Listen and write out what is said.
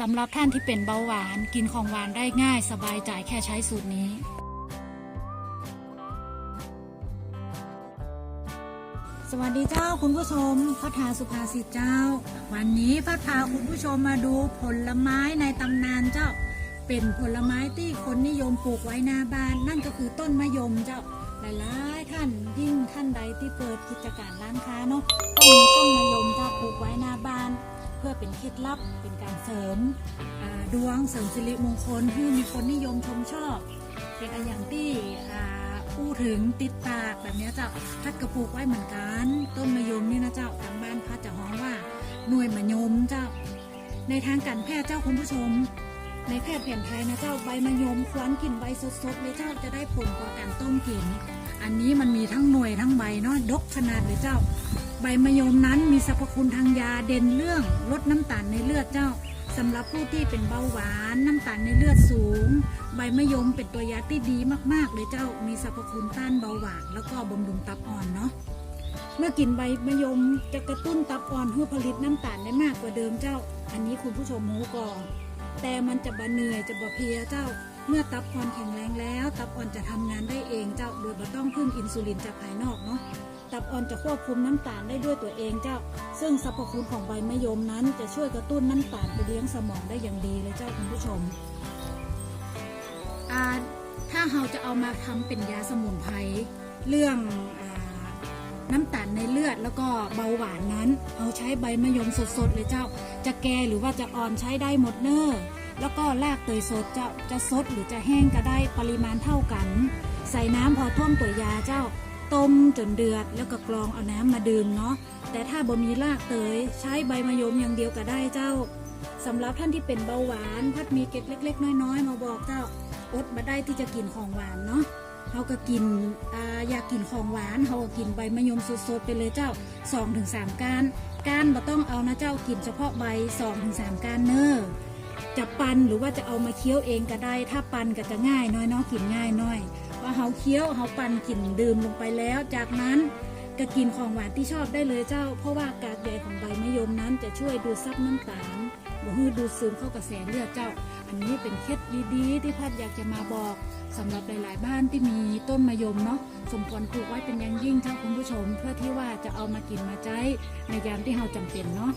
สำหรับท่านที่เป็นเบาหวานกินของหวานได้ง่ายสบายใจแค่ใช้สูตรนี้ สวัสดีเจ้าคุณผู้ชมพัฒนาสุภาษิตเจ้า วันนี้พัฒพาคุณผู้ชมมาดูผลไม้ในตำนานเจ้า เป็นผลไม้ที่คนนิยมปลูกไว้หน้าบ้าน นั่นก็คือต้นมะยมเจ้าหลายๆท่านยิ่งท่านใดที่เปิดกิจการร้านค้าเนาะต้องมีต้นมะยมเจ้าปลูกไว้หน้าบ้าน เพื่อเป็นเคล็ดลับเป็นการเสริมดวงเสริมสิริมงคลให้มีคนนิยมชมชอบเป็นอย่างที่พูดถึงติดปากแบบนี้เจ้าพัดกระปลูกไว้เหมือนกัน ต้นมะยมนี่นะเจ้าทางบ้านพัดจะฮ้องว่าหน่วยมะยมเจ้า ในทางการแพทย์เจ้าคุณผู้ชม ในแพทย์แผนไทยนะเจ้าใบมะยมคว้านกินใบสดๆเลยเจ้าจะได้ผลกว่าการต้มกิน อันนี้มันมีทั้งหน่วยทั้งใบเนาะดกขนาดเลยเจ้า ใบมะยมนั้นมีสรรพคุณทางยาเด่นเรื่องลดน้ำตาลในเลือดเจ้าสำหรับผู้ที่เป็นเบาหวานน้ำตาลในเลือดสูง ใบมะยมเป็นตัวยาที่ดีมากๆเลยเจ้า มีสรรพคุณต้านเบาหวานแล้วก็บำรุงตับอ่อนเนาะเมื่อกินใบมะยมจะกระตุ้นตับอ่อนให้ผลิตน้ำตาลได้มากกว่าเดิมเจ้า อันนี้คุณผู้ชมรู้ก่อนแต่มันจะบะเหนื่อยจะบะเพลียเจ้า เมื่อตับอ่อนแข็งแรงแล้ว ตับอ่อนจะทำงานได้เองเจ้า โดยไม่ต้องพึ่งอินซูลินจากภายนอกเนาะตับอ่อนจะควบคุมน้ำตาลได้ด้วยตัวเองเจ้า ซึ่งสรรพคุณของใบมะยมนั้น จะช่วยกระตุ้นน้ำตาลไปเลี้ยงสมองได้อย่างดีเลยเจ้าคุณผู้ชมถ้าเราจะเอามาทำเป็นยาสมุนไพรเรื่องอน้ำตาลในเลือดแล้วก็เบาหวานนั้นเราใช้ใบมะยมสดๆเลยเจ้า จะแก่หรือว่าจะอ่อนใช้ได้หมดเน้อ แล้วก็รากเตยสดจ้าจะสดหรือจะแห้งก็ได้ปริมาณเท่ากัน ใส่น้ำพอท่วมตัวยาเจ้าต้มจนเดือดแล้วก็กรองเอาน้ำมาดื่มเนาะแต่ถ้าบ่มีรากเตยใช้ใบมะยมอย่างเดียวก็ได้เจ้าสำหรับท่านที่เป็นเบาหวานพัดมีเกล็ดเล็ก ๆ น้อยๆ มาบอกเจ้าอดมาได้ที่จะกินของหวานเนาะเขาก็กินอ่าอยากกินของหวานเขาก็กินใบมะยมสดๆไปเลยเจ้า 2-3ถึงก้านก้านบ่ต้องเอานะเจ้ากินเฉพาะใบ 2-3ถึงก้านเนอ จะปันหรือว่าจะเอามาเคี้ยวเองก็ได้ ถ้าปันก็จะง่ายน้อยเนาะกินง่ายน้อยว่าเขาเคี้ยวเขาปันกินดื่มลงไปแล้ว จากนั้นก็กินของหวานที่ชอบได้เลยเจ้า เพราะว่ากากใยของใบมะยมนั้นจะช่วยดูดซับน้ำตาลบ่ให้ดูดซึมเข้ากระแสเลือดเจ้า อันนี้เป็นเคล็ดดีๆ ที่พัดอยากจะมาบอกสำหรับหลาย ๆ บ้านที่มีต้นมะยมเนาะสมควรปลูกไว้เป็นอย่างยิ่งเจ้าคุณผู้ชม เพื่อที่ว่าจะเอามากินมาใช้ในยามที่เราจำเป็นเนาะ